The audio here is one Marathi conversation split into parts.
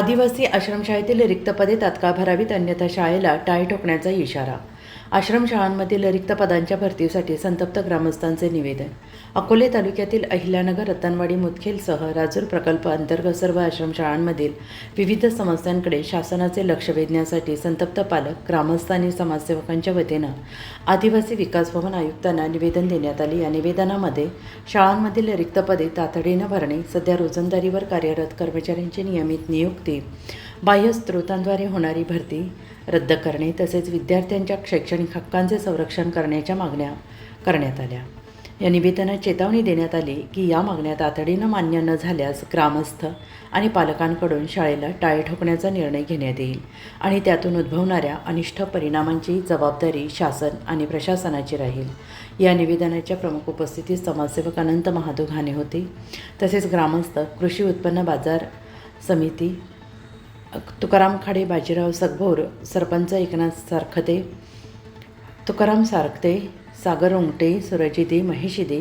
आदिवासी आश्रमशाळेतील रिक्त पदे तात्काळ भरावीत अन्यथा शाळेला टाळी ठोकण्याचा इशारा आश्रमशाळांमधील रिक्त पदांच्या भरतीसाठी संतप्त ग्रामस्थांचे निवेदन. अकोले तालुक्यातील अहिल्यानगर रतनवाडी मुदखेलसह राजूर प्रकल्प अंतर्गत सर्व आश्रमशाळांमधील विविध समस्यांकडे शासनाचे लक्ष वेधण्यासाठी संतप्त पालक ग्रामस्थ आणि समाजसेवकांच्या वतीनं आदिवासी विकास भवन आयुक्तांना निवेदन देण्यात आले. या निवेदनामध्ये शाळांमधील रिक्त पदे तातडीनं भरणे सध्या रोजंदारीवर कार्यरत कर्मचाऱ्यांची नियमित नियुक्ती बाह्य स्त्रोतांद्वारे होणारी भरती रद्द करणे तसेच विद्यार्थ्यांच्या शैक्षणिक हक्कांचे संरक्षण करण्याच्या मागण्या करण्यात आल्या. या निवेदनात चेतावणी देण्यात आली की या मागण्या तातडीनं मान्य न झाल्यास ग्रामस्थ आणि पालकांकडून शाळेला टाळे ठोकण्याचा निर्णय घेण्यात येईल आणि त्यातून उद्भवणाऱ्या अनिष्ट परिणामांची जबाबदारी शासन आणि प्रशासनाची राहील. या निवेदनाच्या प्रमुख उपस्थितीत समाजसेवक अनंत महादुघाने होते. तसेच ग्रामस्थ कृषी उत्पन्न बाजार समिती तुकाराम खाडे बाजीराव सगभोर सरपंच एकनाथ सारखते तुकाराम सारखते सागर उंगटे सुरजिदे महेशिदे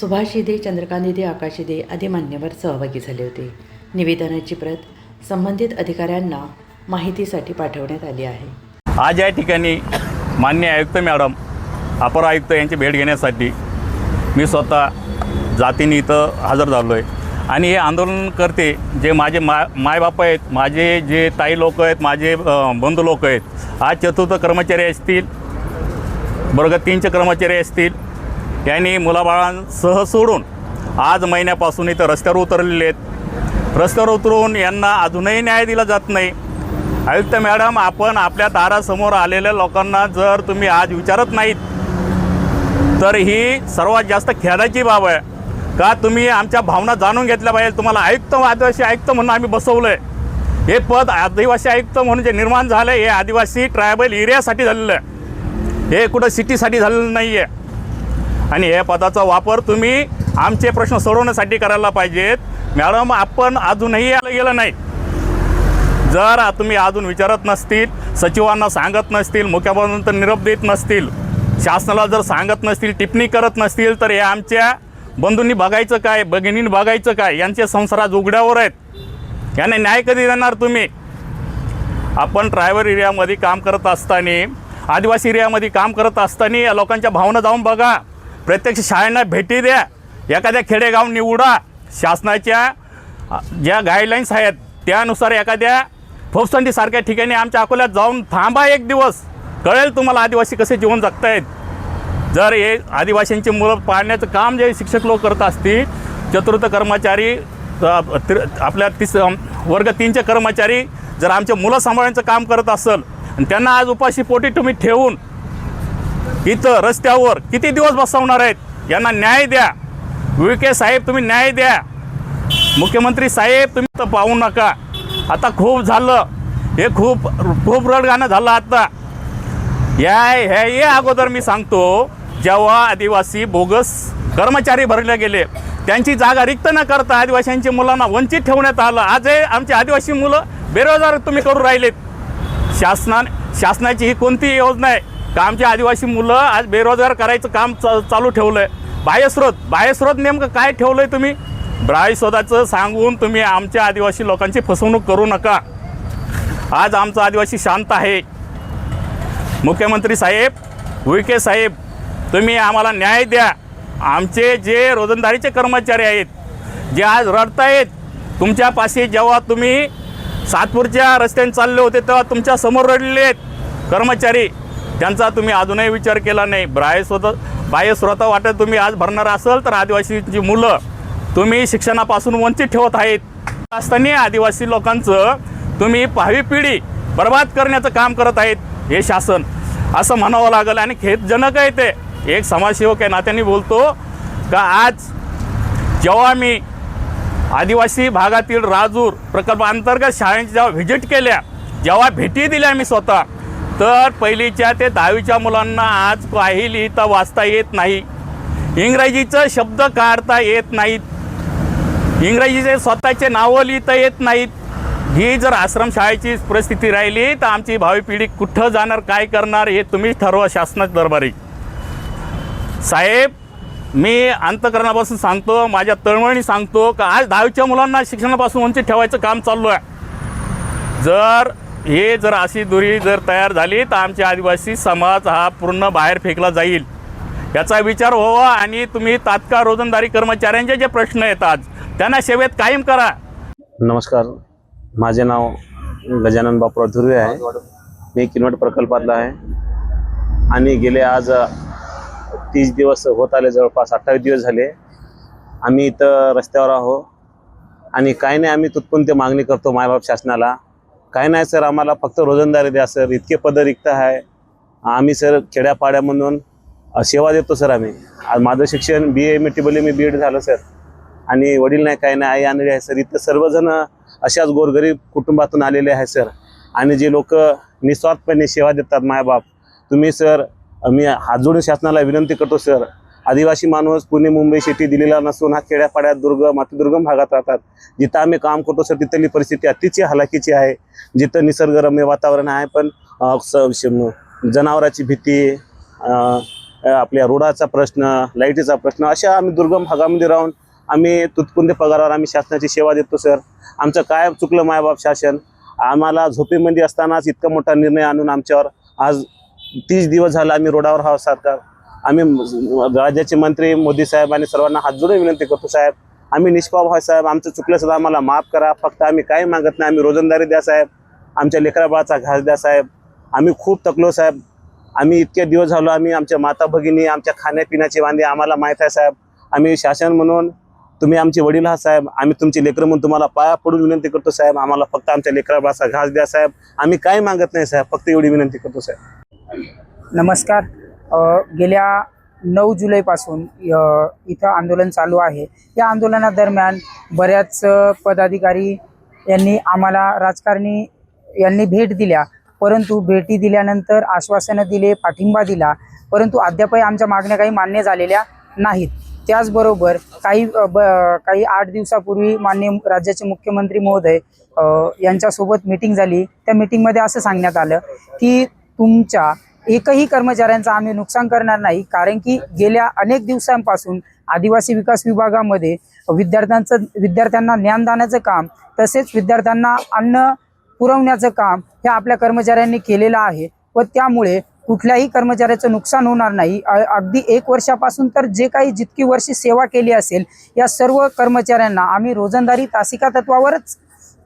सुभाषिदे चंद्रकांतिदे आकाशिदे आदी मान्यवर सहभागी झाले होते. निवेदनाची प्रत संबंधित अधिकाऱ्यांना माहितीसाठी पाठवण्यात आली आहे. आज या ठिकाणी मान्य आयुक्त मॅडम अपर आयुक्त यांची भेट घेण्यासाठी मी स्वतः जातीने इथं हजर झालो आहे आणि हे आंदोलनकर्ते जे माझे मा मायबाप आहेत माझे जे ताई लोक आहेत माझे बंधू लोक आहेत आज चतुर्थ कर्मचारी असतील वर्ग तीनचे कर्मचारी असतील यांनी मुलाबाळांसह सोडून आज महिन्यापासून इथं रस्त्यावर उतरलेले आहेत. रस्त्यावर उतरून यांना अजूनही न्याय दिला जात नाही. आयुक्त मॅडम आपण आपल्या दारासमोर आलेल्या लोकांना जर तुम्ही आज विचारत नाहीत तर ही सर्वात जास्त खेदाची बाब आहे. का तुम्ही आमच्या भावना जाणून घेतल्या पाहिजे? तुम्हाला आयुक्त आदिवासी आयुक्त म्हणून आम्ही बसवलं आहे हे पद आदिवासी आयुक्त म्हणून जे निर्माण झालं हे आदिवासी ट्रायबल एरियासाठी झालेलं आहे. हे कुठं सिटीसाठी झालेलं नाही आहे आणि या पदाचा वापर तुम्ही आमचे प्रश्न सोडवण्यासाठी करायला पाहिजेत. मॅडम आपण अजूनही यायला गेलं नाही. जर तुम्ही अजून विचारत नसतील सचिवांना सांगत नसतील मुख्यमंत्री निरोप देत नसतील शासनाला जर सांगत नसतील टिप्पणी करत नसतील तर हे आमच्या बंधूंनी बघायचं काय भगिनींनी बघायचं काय यांचे संसारात उघड्यावर आहेत. याने न्याय कधी देणार तुम्ही? आपण ट्रायबल एरियामध्ये काम करत असताना आदिवासी एरियामध्ये काम करत असताना या लोकांच्या भावना जाऊन बघा. प्रत्यक्ष शाळांना भेटी द्या. एखाद्या खेडेगाव निवडा. शासनाच्या ज्या गाईडलाईन्स आहेत त्यानुसार एखाद्या फोफसंडीसारख्या ठिकाणी आमच्या अकोल्यात जाऊन थांबा एक दिवस. कळेल तुम्हाला आदिवासी कसे जीवन जगतायत. जर हे आदिवासींची मुलं पाळण्याचं काम जे शिक्षक लोक करत असतील चतुर्थ कर्मचारी आपल्या तिस वर्ग तीनचे कर्मचारी जर आमच्या मुलं सांभाळण्याचं काम करत असेल आणि त्यांना आज उपाशी पोटी तुम्ही ठेवून इथं रस्त्यावर किती दिवस बसवणार आहेत यांना न्याय द्या. विखे साहेब तुम्ही न्याय द्या. मुख्यमंत्री साहेब तुम्ही तर पाहू नका. आता खूप झालं. हे खूप खूप रडगाणं झालं आता. या ह्या अगोदर मी सांगतो जेव्हा आदिवासी बोगस कर्मचारी भरले गेले त्यांची जागा रिक्त न करता आदिवासींच्या मुलांना वंचित ठेवण्यात आलं. आज हे आमची आदिवासी मुलं बेरोजगार तुम्ही करून राहिलेत. शासना शासनाची ही कोणती योजना आहे का आमची आदिवासी मुलं आज बेरोजगार करायचं काम चा चालू ठेवलं आहे बाह्यस्रोत बाह्यस्रोत नेमकं काय ठेवलं आहे तुम्ही? बाह्यस्रोताचं सांगून तुम्ही आमच्या आदिवासी लोकांची फसवणूक करू नका. आज आमचा आदिवासी शांत आहे. मुख्यमंत्री साहेब विखे साहेब तुम्ही आम्हाला न्याय द्या. आमचे जे रोजंदारीचे कर्मचारी आहेत जे आज रडतायत तुमच्यापाशी जेव्हा तुम्ही सातपूरच्या रस्त्याने चालले होते तेव्हा तुमच्यासमोर रडलेले आहेत कर्मचारी. त्यांचा तुम्ही अजूनही विचार केला नाही. बाह्य स्वतः बाह्य स्वतः वाटत तुम्ही आज भरणार असाल तर आदिवासीची मुलं तुम्ही शिक्षणापासून वंचित ठेवत आहेत. असताना आदिवासी लोकांचं तुम्ही पहावी पिढी बर्बाद करण्याचं काम करत आहेत हे शासन. असं म्हणावं लागेल आणि खेदजनक आहे ते. एक समाजसेवक आहे नात्याने बोलतो का आज जेव्हा मी आदिवासी भागातील राजूर प्रकल्पांतर्गत शाळांची जेव्हा व्हिजिट केल्या जेव्हा भेटी दिल्या मी स्वतः तर पहिलीच्या ते दहावीच्या मुलांना आज काही लिहिता वाचता येत नाही. इंग्रजीचं शब्द काढता येत नाहीत. इंग्रजीचे स्वतःचे नावं लिहिता येत नाहीत. ही जर आश्रमशाळेची परिस्थिती राहिली तर आमची भावी पिढी कुठं जाणार काय करणार हे तुम्हीच ठरवा शासनाच्या दरबारी. साहेब मी अंतकरणापासून सांगतो माझ्या तळमळणी सांगतो का आज दहावीच्या मुलांना शिक्षणापासून वंचित ठेवायचं काम चालू आहे. जर हे जर अशी दुरी जर तयार झाली तर आमचे आदिवासी समाज हा पूर्ण बाहेर फेकला जाईल. याचा विचार व्हावा आणि तुम्ही तात्काळ रोजंदारी कर्मचाऱ्यांचे जे प्रश्न येतात त्यांना सेवेत कायम करा. नमस्कार. माझे नाव गजानन बापराव धुर्वे आहे. मी किनवट प्रकल्पातला आहे. आणि गेले आज तीस दिवस होत आले जवळपास अठ्ठावीस दिवस झाले. आम्ही इथं रस्त्यावर आहो आणि काही नाही आम्ही तुत्पुंते मागणी करतो मायबाप शासनाला. काय नाही सर आम्हाला फक्त रोजंदारी द्या सर इतके पद रिक्त आहे. आम्ही सर खेड्यापाड्यामधून सेवा देतो सर आम्ही. आज माझं शिक्षण बी ए एम टी मी बी एड झालं सर. आणि वडील नाही काय नाही आई आणली आहे सर. इथं सर्वजण अशाच गोरगरीब कुटुंबातून आलेले आहे सर. आणि जे लोक निस्वार्थपणे सेवा देतात मायबाप तुम्ही सर मी हात जोडून शासनाला विनंती करतो सर. आदिवासी माणूस पुणे मुंबई शेती दिलेला नसून हा खेड्यापाड्यात दुर्गम अतिदुर्गम भागात राहतात. जिथं आम्ही काम करतो सर तिथली परिस्थिती अतिशय हलाखीची आहे. जिथं निसर्गरम्य वातावरण आहे पण स- जनावराची भीती आपल्या रोडाचा प्रश्न लाईटीचा प्रश्न अशा आम्ही दुर्गम भागामध्ये राहून आम्ही तुटपुंजे पगारावर आम्ही शासनाची सेवा देतो सर. आमचं काय चुकलं मायबाप शासन? आम्हाला झोपेमध्ये असतानाच इतका मोठा निर्णय आणून आमच्यावर आज तीस दिवस झाला आम्ही रोडावर हा सरकार. आम्ही राज्याचे मंत्री मोदी साहेब आणि सर्वांना हात जोडून विनंती करतो साहेब. आम्ही निष्पाप आहे साहेब. आमचं चुकलं सुद्धा आम्हाला माफ करा. फक्त आम्ही काही मागत नाही. आम्ही रोजंदारी द्या साहेब. आमच्या लेकराबाळाचा घास द्या साहेब. आम्ही खूप तकलो साहेब. आम्ही इतके दिवस झालो. आम्ही आमच्या माता भगिनी आमच्या खाण्यापिण्याचे वांदे आम्हाला माहीत आहे साहेब. आम्ही शासन म्हणून तुम्ही आमचे वडील आहात साहेब. आम्ही तुमचे लेकरं म्हणून तुम्हाला पाया पडून विनंती करतो साहेब. आम्हाला फक्त आमच्या लेकराबाळाचा घास द्या साहेब. आम्ही काही मागत नाही साहेब. फक्त एवढी विनंती करतो साहेब. नमस्कार. गेल्या नऊ जुलैपासून इथं आंदोलन चालू आहे. या आंदोलनादरम्यान बऱ्याच पदाधिकारी यांनी आम्हाला राजकारणी यांनी भेट दिल्या. परंतु भेटी दिल्यानंतर आश्वासनं दिले पाठिंबा दिला. परंतु अद्यापही आमच्या मागण्या काही मान्य झालेल्या नाहीत. त्याचबरोबर काही ब काही आठ दिवसापूर्वी माननीय राज्याचे मुख्यमंत्री महोदय यांच्यासोबत मीटिंग झाली. त्या मीटिंगमध्ये असं सांगण्यात आलं की तुमच्या एकही कर्मचाऱ्यांचं आम्ही नुकसान करणार नाही कारण की गेल्या अनेक दिवसांपासून आदिवासी विकास विभागामध्ये विद्यार्थ्यांचं विद्यार्थ्यांना ज्ञानदानाचं काम तसेच विद्यार्थ्यांना अन्न पुरवण्याचं काम हे आपल्या कर्मचाऱ्यांनी केलेलं आहे व त्यामुळे कुठल्याही कर्मचाऱ्याचं नुकसान होणार नाही. अगदी एक वर्षापासून तर जे काही जितकी वर्षी सेवा केली असेल या सर्व कर्मचाऱ्यांना आम्ही रोजंदारी तासिका तत्वावरच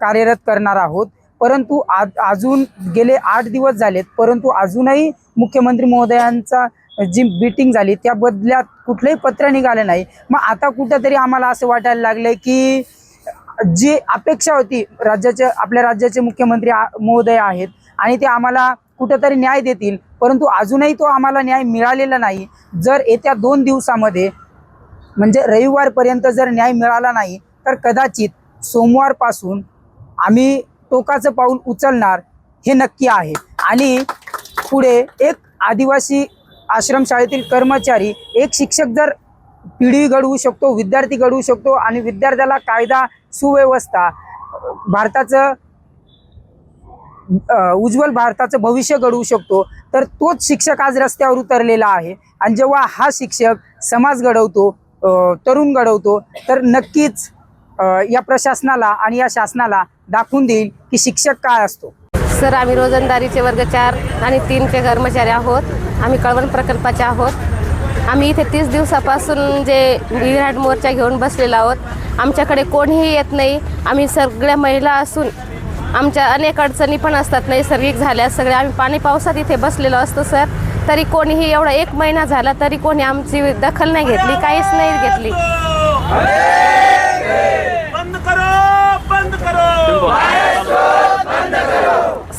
कार्यरत करणार आहोत. परंतु आज अजून गेले आठ दिवस झालेत परंतु अजूनही मुख्यमंत्री महोदयांचा जी मीटिंग झाली त्या बदल्यात कुठलंही पत्र निघालं नाही. मग आता कुठंतरी आम्हाला असं वाटायला लागलं की जी अपेक्षा होती राज्याचे आपल्या राज्याचे मुख्यमंत्री आ- महोदय आहेत आणि ते आम्हाला कुठंतरी न्याय देतील परंतु अजूनही तो आम्हाला न्याय मिळालेला नाही. जर येत्या दोन दिवसामध्ये म्हणजे रविवारपर्यंत जर न्याय मिळाला नाही तर कदाचित सोमवारपासून आम्ही टोकाचं पाऊल उचलणार हे नक्की आहे. आणि पुढे एक आदिवासी आश्रमशाळेतील कर्मचारी एक शिक्षक जर पिढी घडवू शकतो विद्यार्थी घडवू शकतो आणि विद्यार्थ्याला कायदा सुव्यवस्था भारताचं उज्ज्वल भारताचं भविष्य घडवू शकतो तर तोच शिक्षक आज रस्त्यावर उतरलेला आहे. आणि जेव्हा हा शिक्षक समाज घडवतो तरुण घडवतो तर नक्कीच या प्रशासनाला आणि या शासनाला दाखवून देईल की शिक्षक काय असतो. सर आम्ही रोजंदारीचे वर्ग चार आणि तीनचे कर्मचारी आहोत. आम्ही कळवण प्रकल्पाचे आहोत. आम्ही इथे तीस दिवसापासून जे विराट मोर्चा घेऊन बसलेलो आहोत. आमच्याकडे कोणीही येत नाही. आम्ही सगळ्या महिला असून आमच्या अनेक अडचणी पण असतात. नैसर्गिक झाल्या सगळ्या. आम्ही पाणी पावसात इथे बसलेलो असतो सर. तरी कोणीही एवढा एक महिना झाला तरी कोणी आमची दखल नाही घेतली काहीच नाही घेतली बंद करो बंद करो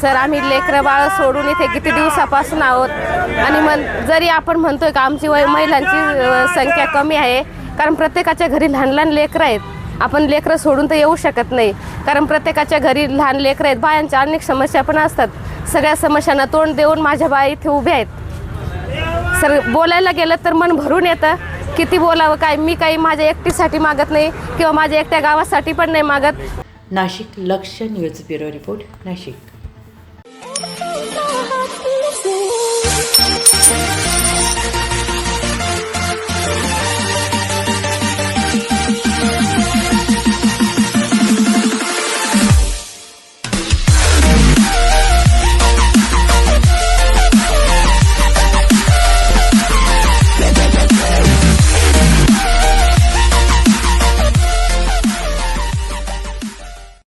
सर आम्ही लेकरं बाळ सोडून इथे किती दिवसापासून आहोत? आणि मन जरी आपण म्हणतोय का आमची वय महिलांची संख्या कमी आहे कारण प्रत्येकाच्या घरी लहान लहान लेकरं आहेत. आपण लेकरं सोडून तर येऊ शकत नाही. कारण प्रत्येकाच्या घरी लहान लेकरं आहेत बायांच्या अनेक समस्या पण असतात. सगळ्या समस्यांना तोंड देऊन माझ्या बाया इथे उभ्या आहेत. सर बोलायला गेलं तर मन भरून येतं. किती बोलावं काय मी काही माझ्या एकटीसाठी मागत नाही किंवा माझ्या एकट्या गावासाठी पण नाही मागत. नाशिक लक्ष न्यूज ब्युरो रिपोर्ट नाशिक.